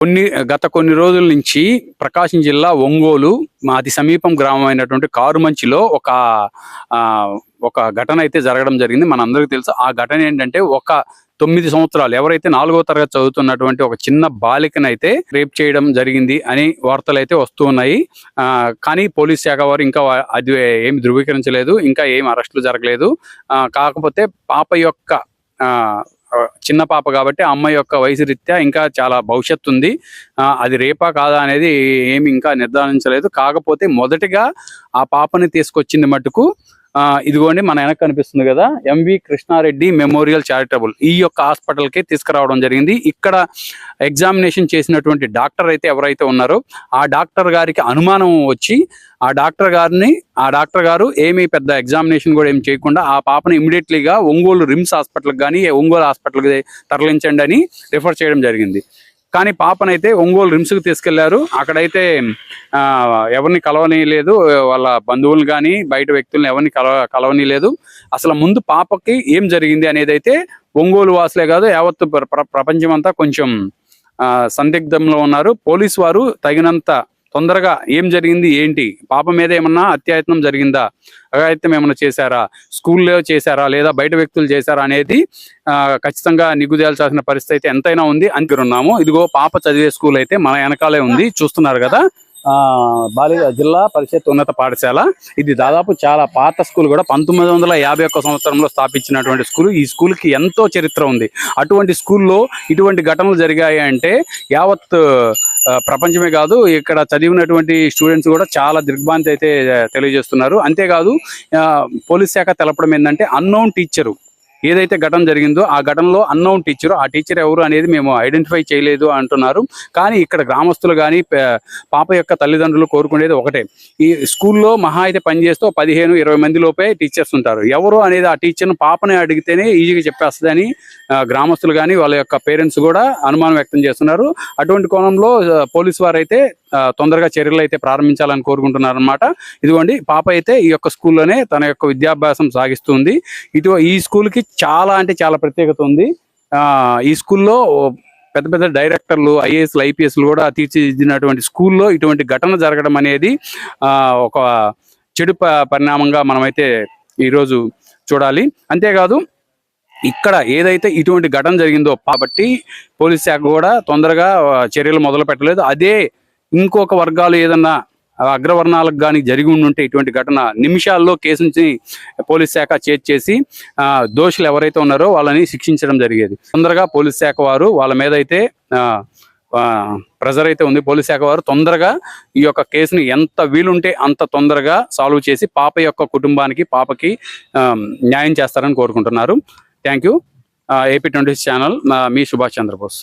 కొన్ని గత కొన్ని రోజుల నుంచి ప్రకాశం జిల్లా ఒంగోలు అతి సమీపం గ్రామం అయినటువంటి కారుమంచిలో ఒక ఒక ఘటన అయితే జరగడం జరిగింది. మనందరికీ తెలుసు ఆ ఘటన ఏంటంటే ఒక తొమ్మిది సంవత్సరాలు ఎవరైతే నాలుగో తరగతి చదువుతున్నటువంటి ఒక చిన్న బాలికనైతే రేప్ చేయడం జరిగింది అని వార్తలు అయితే వస్తూ ఉన్నాయి. కానీ పోలీస్ శాఖ వారు ఇంకా అది ఏమి ధృవీకరించలేదు ఇంకా ఏం అరెస్టులు జరగలేదు. కాకపోతే పాప యొక్క చిన్న పాప కాబట్టి అమ్మాయి యొక్క వయసు రీత్యా ఇంకా చాలా భవిష్యత్తు ఉంది. అది రేపా కాదా అనేది ఏమి ఇంకా నిర్ధారించలేదు. కాకపోతే మొదటిగా ఆ పాపని తీసుకొచ్చింది మటుకు ఇదిగోండి మన వెనక కనిపిస్తుంది కదా ఎంవి కృష్ణారెడ్డి మెమోరియల్ చారిటబుల్ ఈ యొక్క హాస్పిటల్కి తీసుకురావడం జరిగింది. ఇక్కడ ఎగ్జామినేషన్ చేసినటువంటి డాక్టర్ అయితే ఎవరైతే ఉన్నారో ఆ డాక్టర్ గారికి అనుమానం వచ్చి ఆ డాక్టర్ గారిని ఆ డాక్టర్ గారు ఏమీ పెద్ద ఎగ్జామినేషన్ కూడా ఏం చేయకుండా ఆ పాపని ఇమీడియట్లీగా ఒంగోలు రిమ్స్ హాస్పిటల్కి కానీ ఒంగోలు హాస్పిటల్కి తరలించండి అని రిఫర్ చేయడం జరిగింది. కానీ పాపనైతే ఒంగోలు రిమ్స్కి తీసుకెళ్ళారు. అక్కడైతే ఎవరిని కలవని లేదు వాళ్ళ బంధువులు కానీ బయట వ్యక్తులను ఎవరిని కలవ కలవని లేదు అసలు ముందు పాపకి ఏం జరిగింది అనేది అయితే ఒంగోలు వాసులే కాదు యావత్తు ప్ర- ప్ర- ప్రపంచమంతా కొంచెం సందిగ్ధంలో ఉన్నారు. పోలీసు వారు తగినంత తొందరగా ఏం జరిగింది ఏంటి? పాప మీద ఏమన్నా అత్యాయత్నం జరిగిందా? అగాయత్నం ఏమన్నా చేశారా? స్కూల్లో చేశారా? లేదా బయట వ్యక్తులు చేశారా అనేది ఆ, ఖచ్చితంగా నిగ్గుదేల్చాల్సిన పరిస్థితి అయితే ఎంతైనా ఉంది అని ఉన్నాము. ఇదిగో పాప చదివే స్కూల్ అయితే మన వెనకాలే ఉంది చూస్తున్నారు కదా? బాలిక జిల్లా పరిషత్ ఉన్నత పాఠశాల. ఇది దాదాపు చాలా పాత స్కూల్ కూడా. పంతొమ్మిది వందల యాభై ఒక్క సంవత్సరంలో స్థాపించినటువంటి స్కూల్. ఈ స్కూల్కి ఎంతో చరిత్ర ఉంది. అటువంటి స్కూల్లో ఇటువంటి ఘటనలు జరిగాయి అంటే యావత్ ప్రపంచమే కాదు ఇక్కడ చదివినటువంటి స్టూడెంట్స్ కూడా చాలా దిగ్భ్రాంతి అయితే తెలియజేస్తున్నారు. అంతేకాదు ఆ, పోలీస్ శాఖ తెలపడం ఏంటంటే అన్నోన్ టీచరు ఏదైతే ఘటన జరిగిందో ఆ ఘటనలో అన్నోన్ టీచర్ ఆ టీచర్ ఎవరు అనేది మేము ఐడెంటిఫై చేయలేదు అంటున్నారు. కానీ ఇక్కడ గ్రామస్తులు కానీ పాప యొక్క తల్లిదండ్రులు కోరుకునేది ఒకటే. ఈ స్కూల్లో మహా అయితే పనిచేస్తూ పదిహేను ఇరవై మంది లోపే టీచర్స్ ఉంటారు. ఎవరు అనేది ఆ టీచర్ను పాపని అడిగితేనే ఈజీగా చెప్పేస్తుందని ఆ, గ్రామస్తులు కానీ వాళ్ళ యొక్క పేరెంట్స్ కూడా అనుమానం వ్యక్తం చేస్తున్నారు. అటువంటి కోణంలో పోలీసు వారు అయితే తొందరగా చర్యలు అయితే ప్రారంభించాలని కోరుకుంటున్నారు అనమాట ఇదిగోండి పాప అయితే ఈ యొక్క స్కూల్లోనే తన యొక్క విద్యాభ్యాసం సాగిస్తుంది. ఇటు ఈ స్కూల్కి చాలా అంటే చాలా ప్రత్యేకత ఉంది. ఈ స్కూల్లో పెద్ద పెద్ద డైరెక్టర్లు ఐఏఎస్లు ఐపీఎస్లు కూడా తీర్చిదిద్దినటువంటి స్కూల్లో ఇటువంటి ఘటన జరగడం అనేది ఒక చెడు పరిణామంగా మనమైతే ఈరోజు చూడాలి. అంతేకాదు ఇక్కడ ఏదైతే ఇటువంటి ఘటన జరిగిందో కాబట్టి పోలీస్ శాఖ కూడా తొందరగా చర్యలు మొదలు పెట్టలేదు అదే ఇంకొక వర్గాలు ఏదన్నా అగ్రవర్ణాలకు కానీ జరిగి ఉంటే ఇటువంటి ఘటన నిమిషాల్లో కేసు నుంచి పోలీస్ శాఖ చేర్చేసి చేసి దోషులు ఎవరైతే ఉన్నారో వాళ్ళని శిక్షించడం జరిగేది. తొందరగా పోలీస్ శాఖ వారు వాళ్ళ మీద అయితే ప్రెజర్ అయితే ఉంది. పోలీస్ శాఖ వారు తొందరగా ఈ యొక్క కేసుని ఎంత వీలుంటే అంత తొందరగా సాల్వ్ చేసి పాప యొక్క కుటుంబానికి పాపకి న్యాయం చేస్తారని కోరుకుంటున్నారు. Thank you. AP twenty channel me Subhash Chandrabose.